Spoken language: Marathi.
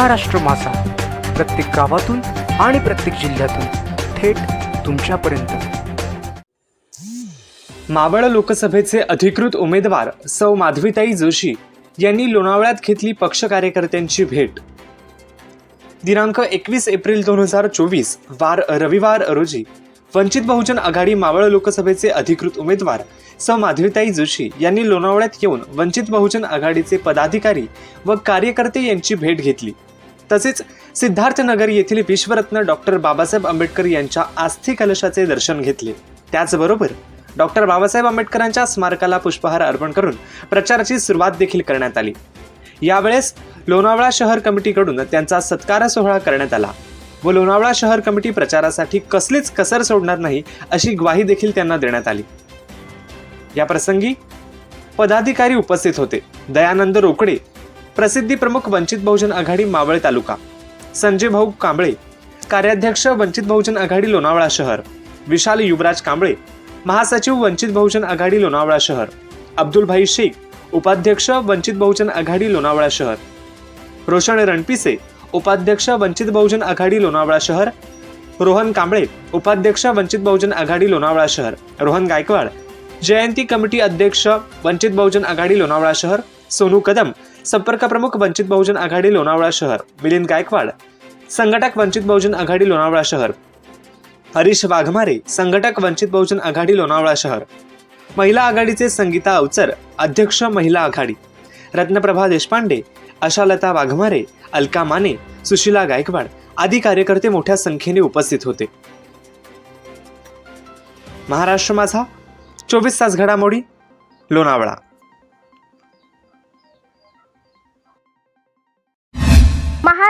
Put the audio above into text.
महाराष्ट्र मासा. प्रत्येक गावातून आणि प्रत्येक जिल्ह्यातून थेट तुमच्यापर्यंत. मावळ लोकसभेचे अधिकृत उमेदवार सौ माधवीताई जोशी यांनी लोणावळ्यात घेतली पक्ष कार्यकर्त्यांची भेट. दिनांक एकवीस एप्रिल दोन हजार चोवीस वार रविवार रोजी वंचित बहुजन आघाडी मावळ लोकसभेचे अधिकृत उमेदवार सौ माधवीताई जोशी यांनी लोणावळ्यात येऊन वंचित बहुजन आघाडीचे पदाधिकारी व कार्यकर्ते यांची भेट घेतली. तसेच सिद्धार्थनगर येथील विश्वरत्न डॉक्टर बाबासाहेब आंबेडकर यांच्या आस्थी कलशाचे दर्शन घेतले. त्याचबरोबर डॉक्टर बाबासाहेब आंबेडकरांच्या स्मारकाला पुष्पहार अर्पण करून प्रचाराची सुरुवात देखील करण्यात आली. यावेळेस लोणावळा शहर कमिटीकडून त्यांचा सत्कार सोहळा करण्यात आला व लोणावळा शहर कमिटी प्रचारासाठी कसलीच कसर सोडणार नाही अशी ग्वाही देखील त्यांना देण्यात आली. या प्रसंगी पदाधिकारी उपस्थित होते. दयानंद रोकडे प्रसिद्धी प्रमुख वंचित बहुजन आघाडी मावळ तालुका. संजय भाऊ कांबळे कार्याध्यक्ष वंचित बहुजन आघाडी लोणावळा शहर. विशाल युवराज कांबळे महासचिव वंचित बहुजन आघाडी लोणावळा शहर. अब्दुलभाई शेख उपाध्यक्ष वंचित बहुजन आघाडी लोणावळा शहर. रोशन रणपिसे उपाध्यक्ष वंचित बहुजन आघाडी लोणावळा शहर. रोहन कांबळे उपाध्यक्ष वंचित बहुजन आघाडी लोणावळा शहर. रोहन गायकवाड जयंती कमिटी अध्यक्ष वंचित बहुजन आघाडी लोणावळा शहर. सोनू कदम संपर्क प्रमुख वंचित बहुजन आघाडी लोणावळा शहर मिलिंद गायकवाड. संघटक वंचित बहुजन आघाडी लोणावळा शहर. हरीश वाघमारे संघटक वंचित बहुजन आघाडी लोणावळा शहर. महिला आघाडीचे संगीता अवचर अध्यक्ष महिला आघाडी. रत्नप्रभा देशपांडे आशालता वाघमारे अलका माने सुशीला गायकवाड आदी कार्यकर्ते मोठ्या संख्येने उपस्थित होते. महाराष्ट्र माझा चोवीस तास घडामोडी लोणावळा.